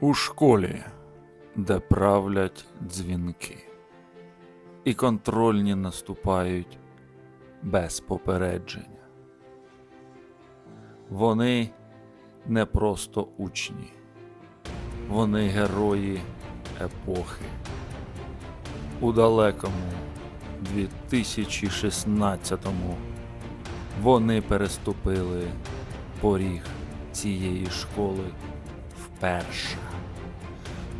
У школі, де правлять дзвінки, і контрольні наступають без попередження. Вони не просто учні, вони герої епохи. У далекому 2016-му вони переступили поріг цієї школи вперше.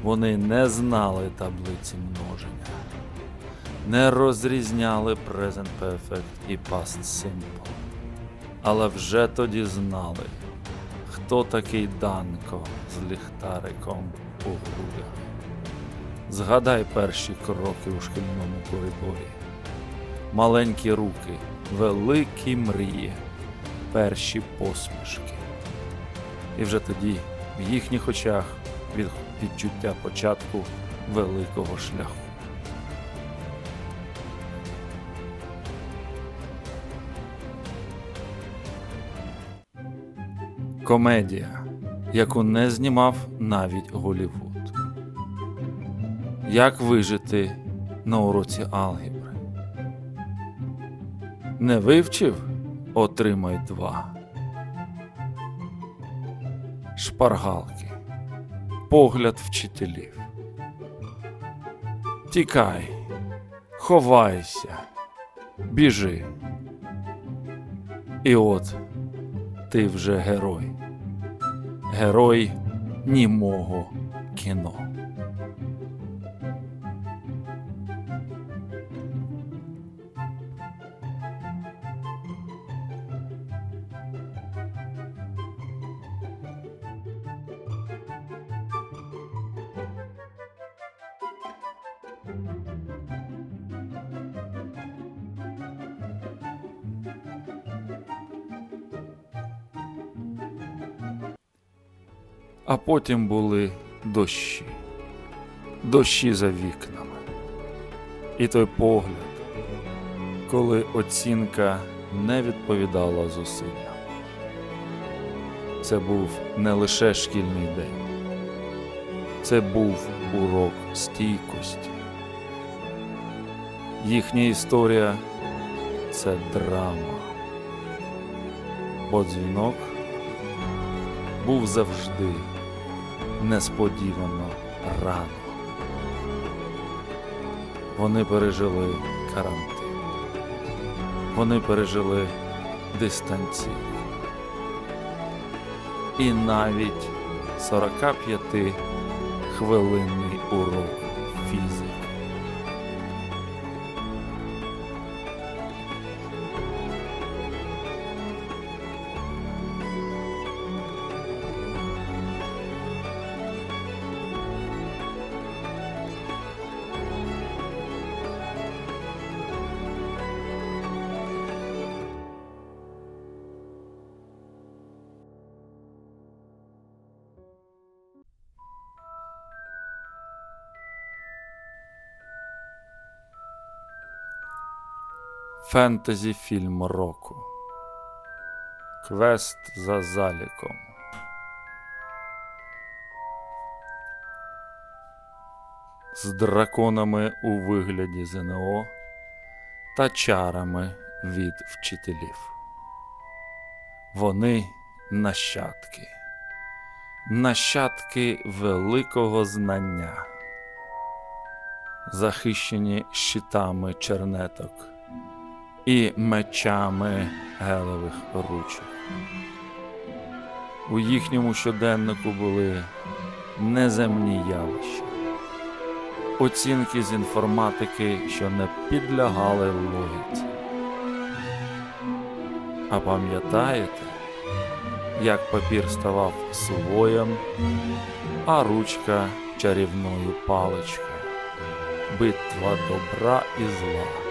Вони не знали таблиці множення, не розрізняли Present Perfect і Past Simple, але вже тоді знали, хто такий Данко з ліхтариком у грудях. Згадай перші кроки у шкільному коридорі. Маленькі руки, великі мрії, перші посмішки. І вже тоді в їхніх очах від відчуття початку великого шляху. Комедія, яку не знімав навіть Голівуд. Як вижити на уроці алгебри? Не вивчив? Отримай два. Шпаргалки. Погляд вчителів. Тікай, ховайся, біжи. І от ти вже герой. Герой німого кіно. А потім були дощі, дощі за вікнами. І той погляд, коли оцінка не відповідала зусиллям. Це був не лише шкільний день, це був урок стійкості. Їхня історія це драма, бо дзвінок був завжди несподівано рано. Вони пережили карантин. Вони пережили дистанцію. І навіть 45 хвилинний урок фізики. Фентезі фільм року. Квест за заліком. З драконами у вигляді ЗНО та чарами від вчителів. Вони нащадки, нащадки великого знання, захищені щитами чернеток і мечами гелевих ручок. У їхньому щоденнику були неземні явища, оцінки з інформатики, що не підлягали логіці. А пам'ятаєте, як папір ставав сувоєм, а ручка чарівною паличкою? Битва добра і зла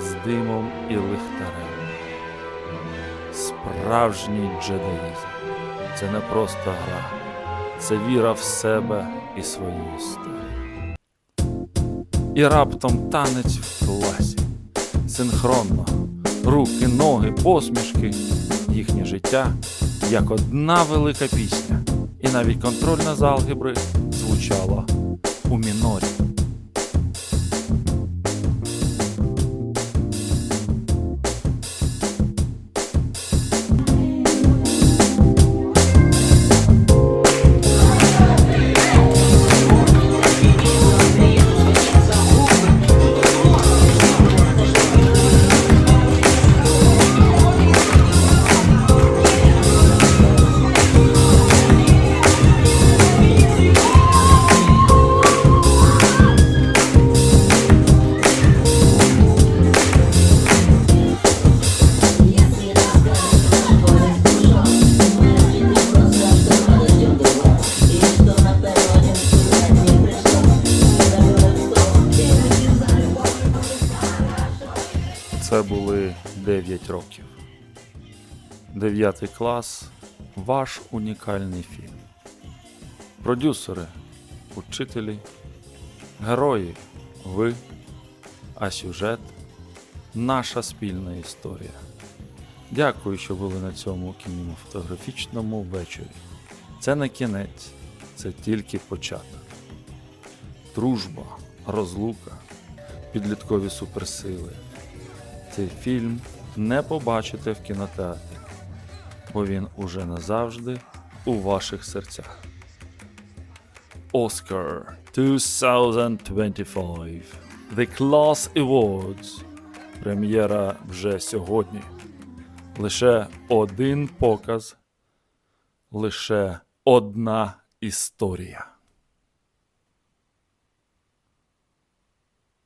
з димом і лихтарем. Справжній джедаїзм це не просто гра, це віра в себе і свою історію. І раптом танець в класі. Синхронно, руки, ноги, посмішки, їхнє життя як одна велика пісня. І навіть контрольна з алгебри звучала у мінорі. Це були 9 років. 9 клас ваш унікальний фільм. Продюсери, учителі, герої ви, а сюжет наша спільна історія. Дякую, що були на цьому кінематографічному вечорі. Це не кінець, це тільки початок. Дружба, розлука, підліткові суперсили. Цей фільм не побачите в кінотеатрі, бо він уже назавжди у ваших серцях. Oscar 2025 The Class Awards. Прем'єра вже сьогодні. Лише один показ, лише одна історія.